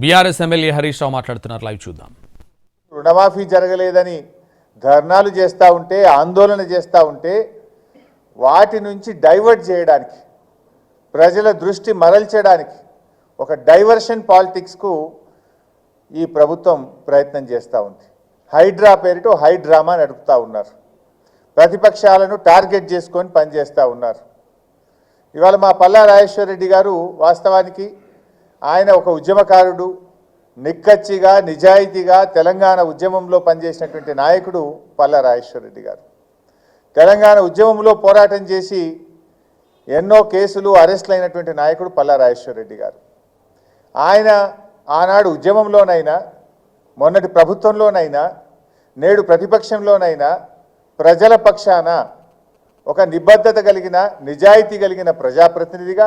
BRS MLA Harish Rao మాట్లాడుతున్నారు. Live చూద్దాం. రుణమాఫీ జరగలేదని ధర్నాలు చేస్తూ ఉంటే ఆందోళన చేస్తూ ఉంటే వాటి నుంచి డైవర్ట్ చేయడానికి ప్రజల దృష్టి మరల్చడానికి ఒక డైవర్షన్ పాలిటిక్స్కు ఈ ప్రభుత్వం ప్రయత్నం చేస్తూ ఉంది. హైడ్రా పేరిట హై డ్రామా నడుపుతూ ఉన్నారు. ప్రతిపక్షాలను టార్గెట్ చేసుకొని పనిచేస్తూ ఉన్నారు. ఇవాళ మా పల్లా రాజేశ్వర రెడ్డి గారు వాస్తవానికి ఆయన ఒక ఉద్యమకారుడు నిక్కచ్చిగా నిజాయితీగా తెలంగాణ ఉద్యమంలో పనిచేసినటువంటి నాయకుడు పల్ల రాజేశ్వరరెడ్డి గారు. తెలంగాణ ఉద్యమంలో పోరాటం చేసి ఎన్నో కేసులు అరెస్టులు అయినటువంటి నాయకుడు పల్ల రాజేశ్వరరెడ్డి గారు. ఆయన ఆనాడు ఉద్యమంలోనైనా మొన్నటి ప్రభుత్వంలోనైనా నేడు ప్రతిపక్షంలోనైనా ప్రజల పక్షాన ఒక నిబద్ధత కలిగిన నిజాయితీ కలిగిన ప్రజాప్రతినిధిగా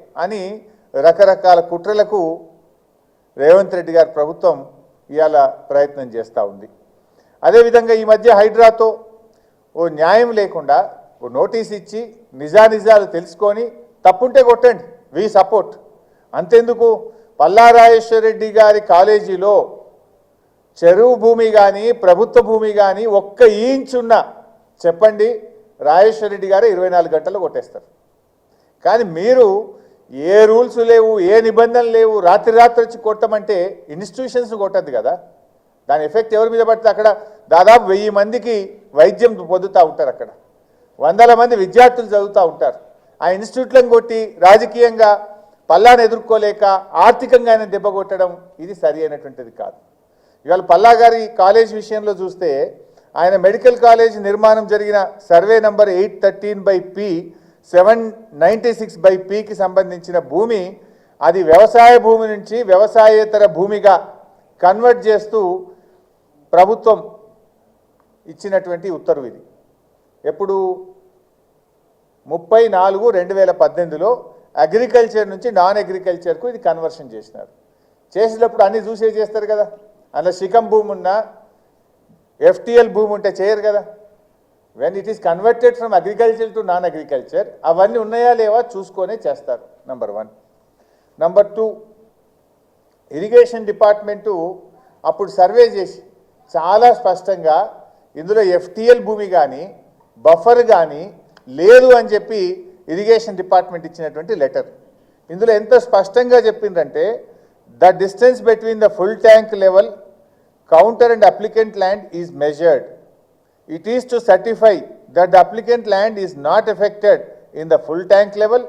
అని రకరకాల కుట్రలకు రేవంత్ రెడ్డి గారి ప్రభుత్వం ఇవాళ ప్రయత్నం చేస్తూ ఉంది. అదేవిధంగా ఈ మధ్య హైడ్రాతో ఓ న్యాయం లేకుండా ఓ నోటీస్ ఇచ్చి నిజానిజాలు తెలుసుకొని తప్పుంటే కొట్టండి వి సపోర్ట్. అంతెందుకు పల్లారాజేశ్వర రెడ్డి గారి కాలేజీలో చెరువు భూమి కానీ ప్రభుత్వ భూమి కానీ ఒక్క ఈంచున్న చెప్పండి రాజేశ్వర రెడ్డి గారు ఇరవై నాలుగు కొట్టేస్తారు. కానీ మీరు ఏ రూల్స్ లేవు ఏ నిబంధనలు లేవు రాత్రి రాత్రి వచ్చి కొట్టమంటే ఇన్స్టిట్యూషన్స్ కొట్టద్దు కదా. దాని ఎఫెక్ట్ ఎవరి మీద పడితే అక్కడ దాదాపు వెయ్యి మందికి వైద్యం పొందుతూ ఉంటారు అక్కడ. వందల మంది విద్యార్థులు చదువుతూ ఉంటారు. ఆ ఇన్స్టిట్యూట్లను కొట్టి రాజకీయంగా పల్లాను ఎదుర్కోలేక ఆర్థికంగా ఆయన దెబ్బ కొట్టడం ఇది సరి అయినటువంటిది కాదు. ఇవాళ పల్లా గారి కాలేజ్ విషయంలో చూస్తే ఆయన మెడికల్ కాలేజ్ నిర్మాణం జరిగిన survey number eight thirteen by P seven ninety six by పికి సంబంధించిన భూమి అది వ్యవసాయ భూమి నుంచి వ్యవసాయేతర భూమిగా కన్వర్ట్ చేస్తూ ప్రభుత్వం ఇచ్చినటువంటి ఉత్తర్వు ఇది. ఎప్పుడు? ముప్పై నాలుగు రెండు వేల పద్దెనిమిదిలో అగ్రికల్చర్ నుంచి నాన్ అగ్రికల్చర్కు ఇది కన్వర్షన్ చేసినారు. చేసినప్పుడు అన్నీ చూసే చేస్తారు కదా? అందులో శిఖం భూమి ఉన్నా ఎఫ్టిఎల్ భూమి ఉంటే చేయరు కదా? When it is converted from agriculture to non agriculture అవన్నీ ఉన్నాయా లేవా చూసుకొనే చేస్తారు number one number two irrigation department అప్పుడు సర్వే చేసి చాలా స్పష్టంగా ఇందులో ఎఫ్టిఎల్ భూమి కానీ బఫర్ కానీ లేదు అని చెప్పి ఇరిగేషన్ డిపార్ట్మెంట్ ఇచ్చినటువంటి లెటర్ ఇందులో ఎంత స్పష్టంగా చెప్పిందంటే the distance between the full tank level counter and applicant land is measured it is to certify that the applicant land is not affected in the full tank level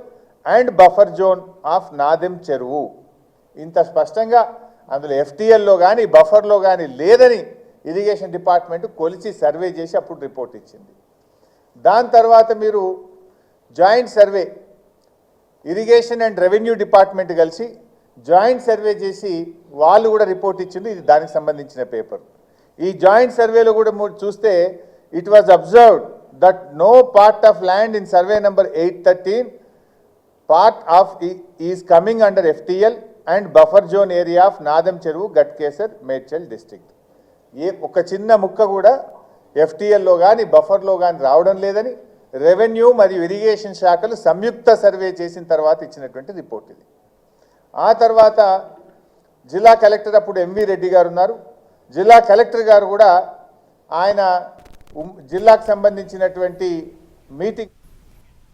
and buffer zone of Nadem చెరువు ఇంత స్పష్టంగా అందులో ఎఫ్టీఎల్లో కానీ బఫర్లో కానీ లేదని irrigation department కొలిచి survey చేసి అప్పుడు రిపోర్ట్ ఇచ్చింది. దాని తర్వాత మీరు joint survey irrigation and revenue department కలిసి జాయింట్ సర్వే చేసి వాళ్ళు కూడా రిపోర్ట్ ఇచ్చింది ఇది దానికి సంబంధించిన పేపర్ ఈ జాయింట్ సర్వేలో కూడా చూస్తే it was observed that no part of land in survey number eight thirteen part of is coming under FTL and buffer zone area of Nadam చెరువు గట్కేసర్ మేడ్చల్ డిస్ట్రిక్ట్ ఏ ఒక చిన్న ముక్క కూడా ఎఫ్టీఎల్లో కానీ బఫర్లో కానీ రావడం లేదని రెవెన్యూ మరియు ఇరిగేషన్ శాఖలు సంయుక్త సర్వే చేసిన తర్వాత ఇచ్చినటువంటి రిపోర్ట్ ఇది. ఆ తర్వాత జిల్లా కలెక్టర్ అప్పుడు ఎంవి రెడ్డి గారు ఉన్నారు. జిల్లా కలెక్టర్ గారు కూడా ఆయన జిల్లాకు సంబంధించినటువంటి మీటింగ్